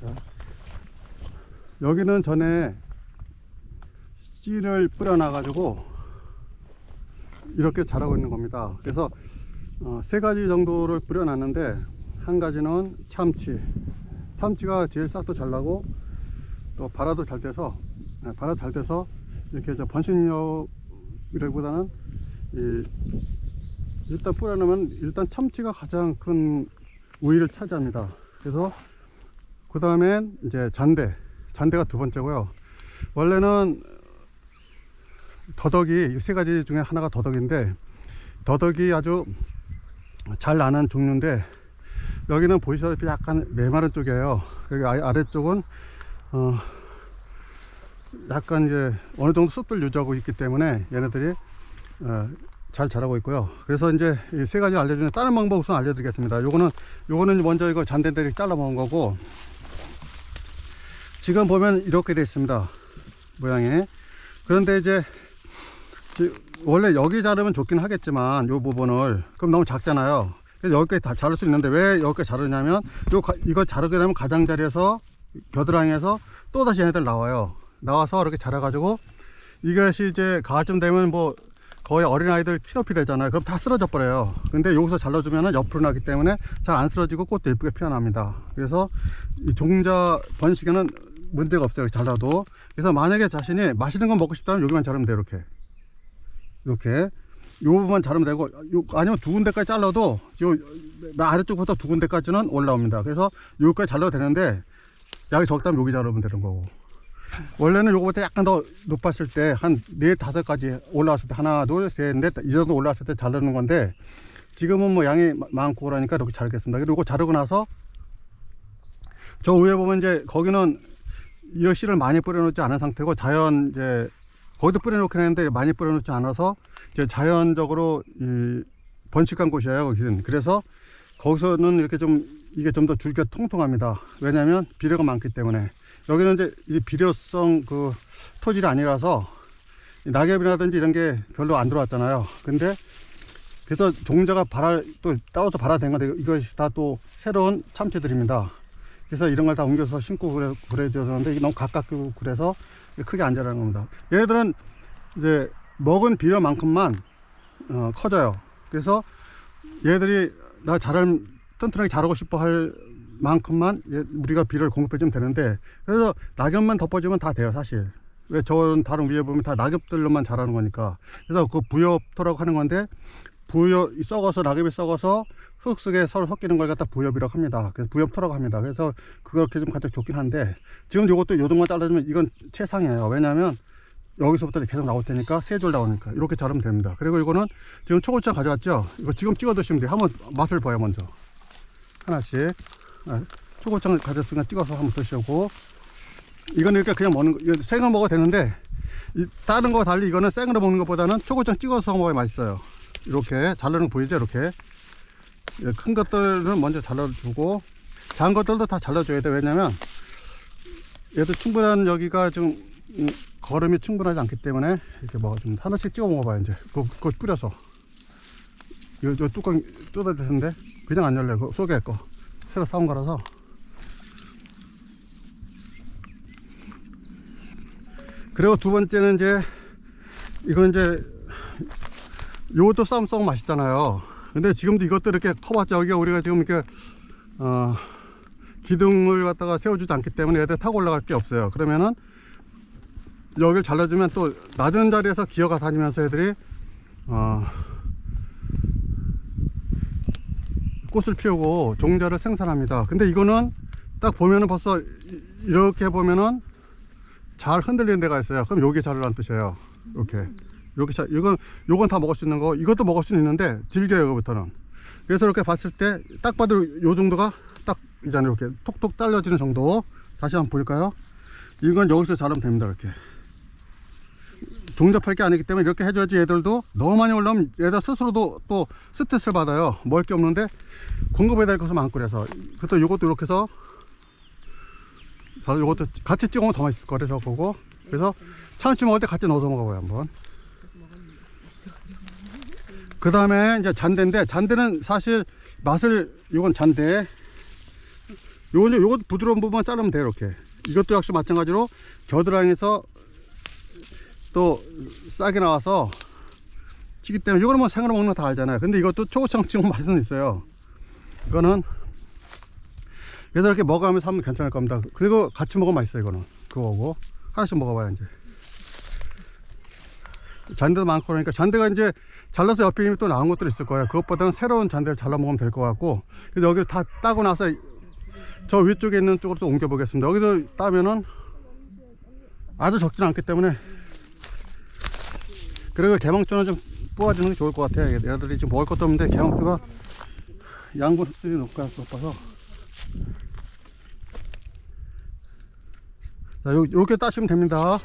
자, 여기는 전에 씨를 뿌려놔 가지고 이렇게 자라고 있는 겁니다. 그래서 어, 세 가지 정도를 뿌려놨는데 한 가지는 참치. 참치가 제일 싹도 잘 나고 또 발화도 잘 돼서 네, 발화 잘 돼서 이렇게 저 번식력이라기보다는 이 일단 뿌려놓으면 일단 참치가 가장 큰 우위를 차지합니다. 그래서 그 다음엔 이제 잔대. 잔대가 두 번째고요. 원래는 더덕이 이세 가지 중에 하나가 더덕인데 더덕이 아주 잘 나는 종류인데 여기는 보시다시피 약간 메마른 쪽이에요. 여기 아- 아래쪽은 어 약간 이제 어느 정도 숲을 유지하고 있기 때문에 얘네들이 어, 잘 자라고 있고요. 그래서 이제 이세 가지 알려주는 다른 방법 우선 알려드리겠습니다. 요거는 요거는 먼저 이거 잔대들이 잘라 먹은 거고 지금 보면 이렇게 되어 있습니다. 모양이. 그런데 이제 이- 원래 여기 자르면 좋긴 하겠지만 요 부분을 그럼 너무 작잖아요. 그래서 여기까지 다 자를 수 있는데 왜 여기까지 자르냐면 요 가- 이거 자르게 되면 가장자리에서 겨드랑이에서 또 다시 얘네들 나와요. 나와서 이렇게 자라 가지고 이것이 이제 가을쯤 되면 뭐 거의 어린아이들 키높이 되잖아요. 그럼 다 쓰러져 버려요. 근데 여기서 잘라주면 옆으로 나기 때문에 잘 안 쓰러지고 꽃도 예쁘게 피어납니다. 그래서 이 종자 번식에는 문제가 없어요. 잘라도. 그래서 만약에 자신이 맛있는 거 먹고 싶다면 여기만 자르면 돼요. 이렇게. 이렇게. 요 부분만 자르면 되고, 요, 아니면 두 군데까지 잘라도, 요, 아래쪽부터 두 군데까지는 올라옵니다. 그래서 여기까지 잘라도 되는데, 약이 적다면 여기 자르면 되는 거고. 원래는 요거보다 약간 더 높았을 때, 한 네, 다섯 가지 올라왔을 때, 하나, 둘, 셋, 넷, 이 정도 올라왔을 때 자르는 건데, 지금은 뭐 양이 마- 많고 그러니까 이렇게 자르겠습니다. 그리고 요거 자르고 나서, 저 위에 보면 이제 거기는 이 씨를 많이 뿌려놓지 않은 상태고 자연 이제 거기도 뿌려놓긴 했는데 많이 뿌려놓지 않아서 이제 자연적으로 이 번식한 곳이에요 거기는. 그래서 거기서는 이렇게 좀 이게 좀 더 줄기가 통통합니다. 왜냐하면 비료가 많기 때문에. 여기는 이제 이 비료성 그 토질이 아니라서 이 낙엽이라든지 이런 게 별로 안 들어왔잖아요. 근데 그래서 종자가 발화 또 따로서 발화된 건데 이것이 다 또 새로운 참치들입니다 그래서 이런 걸 다 옮겨서 심고 그래, 그래야 되는데 이게 너무 가깝고 그래서 크게 안 자라는 겁니다. 얘네들은 이제 먹은 비료만큼만 어, 커져요. 그래서 얘들이 나 자랄 튼튼하게 자라고 싶어 할 만큼만 얘- 우리가 비료를 공급해 주면 되는데 그래서 낙엽만 덮어주면 다 돼요 사실. 왜 저런 다른 위에 보면 다 낙엽들로만 자라는 거니까. 그래서 그 부엽토라고 하는 건데 부엽 썩어서 낙엽이 썩어서 흙 속에 서로 섞이는 걸 갖다 부엽이라고 합니다. 그래서 부엽토라고 합니다. 그래서 그렇게 좀 가장 좋긴 한데 지금 요것도 요동만 잘라주면 이건 최상이에요. 왜냐하면 여기서부터 계속 나올 테니까 세 줄 나오니까 이렇게 자르면 됩니다. 그리고 이거는 지금 초고추장 가져왔죠. 이거 지금 찍어 드시면 돼요. 한번 맛을 봐요 먼저 하나씩 아, 초고추장 가져왔으니까 찍어서 한번 드시고 이거는 이렇게 그냥 먹는 거 생으로 먹어도 되는데 이 다른 거 달리 이거는 생으로 먹는 것보다는 초고추장 찍어서 먹어야 맛있어요. 이렇게 자르는 거 보이죠? 이렇게. 예, 큰 것들은 먼저 잘라주고 작은 것들도 다 잘라줘야 돼. 왜냐면 얘도 충분한 여기가 음, 거름이 충분하지 않기 때문에 이렇게 먹어줍니다 하나씩 찍어 먹어봐요 이제. 그거, 그거 뿌려서. 요, 요 뚜껑 뜯어야 되는데. 그냥 안 열려요 그 속에 거. 새로 사온 거라서. 그리고 두 번째는 이제 이건 이제 요것도 쌈 썩 맛있잖아요. 근데 지금도 이것도 이렇게 커봤자 여기가 우리가 지금 이렇게 어, 기둥을 갖다가 세워주지 않기 때문에 얘들 타고 올라갈 게 없어요. 그러면은 여기를 잘라주면 또 낮은 자리에서 기어가 다니면서 애들이 어, 꽃을 피우고 종자를 생산합니다. 근데 이거는 딱 보면은 벌써 이- 이렇게 보면은 잘 흔들리는 데가 있어요. 그럼 여기 자르라는 뜻이에요. 이렇게. 이렇게 자, 이건, 요건 다 먹을 수 있는 거, 이것도 먹을 수 있는데, 질겨요, 이거부터는. 그래서 이렇게 봤을 때, 딱 봐도 요 정도가 딱, 이잖아요. 이렇게 톡톡 잘려지는 정도. 다시 한번 볼까요? 이건 여기서 자르면 됩니다, 이렇게. 종잡할 게 아니기 때문에 이렇게 해줘야지 얘들도 너무 많이 올라오면 얘들 스스로도 또 스트레스를 받아요. 먹을 게 없는데, 공급해야 될 것은 많고 그래서. 그래서 요것도 이렇게 해서, 바로 요것도 같이 찍으면 더 맛있을 거라서 그거. 그래서 참치 먹을 때 같이 넣어서 먹어봐요, 한번. 그 다음에 이제 잔대인데 잔대는 사실 맛을 이건 잔대. 이제 요것도 부드러운 부분만 자르면 돼요 이렇게. 이것도 역시 마찬가지로 겨드랑이에서 또 싹이 나와서 치기 때문에 이거는 뭐 생으로 먹는 거 다 알잖아요. 근데 이것도 찍으면 맛은 있어요. 이거는 그래서 이렇게 먹어가면서 하면 괜찮을 겁니다. 그리고 같이 먹으면 맛있어요 이거는. 그거고. 하나씩 먹어봐요 이제 잔대도 많고 그러니까 잔대가 이제 잘라서 옆에 이미 또 나온 것들이 있을 거예요. 그것보다는 새로운 잔대를 잘라 먹으면 될 것 같고. 근데 여기를 다 따고 나서 저 위쪽에 있는 쪽으로 또 옮겨 보겠습니다. 여기도 따면은 아주 적진 않기 때문에 그리고 개망초는 좀 뽑아주는 게 좋을 것 같아요. 얘들이 지금 먹을 것도 없는데 개망초가 양분들이 높아서. 자 요- 요렇게 따시면 됩니다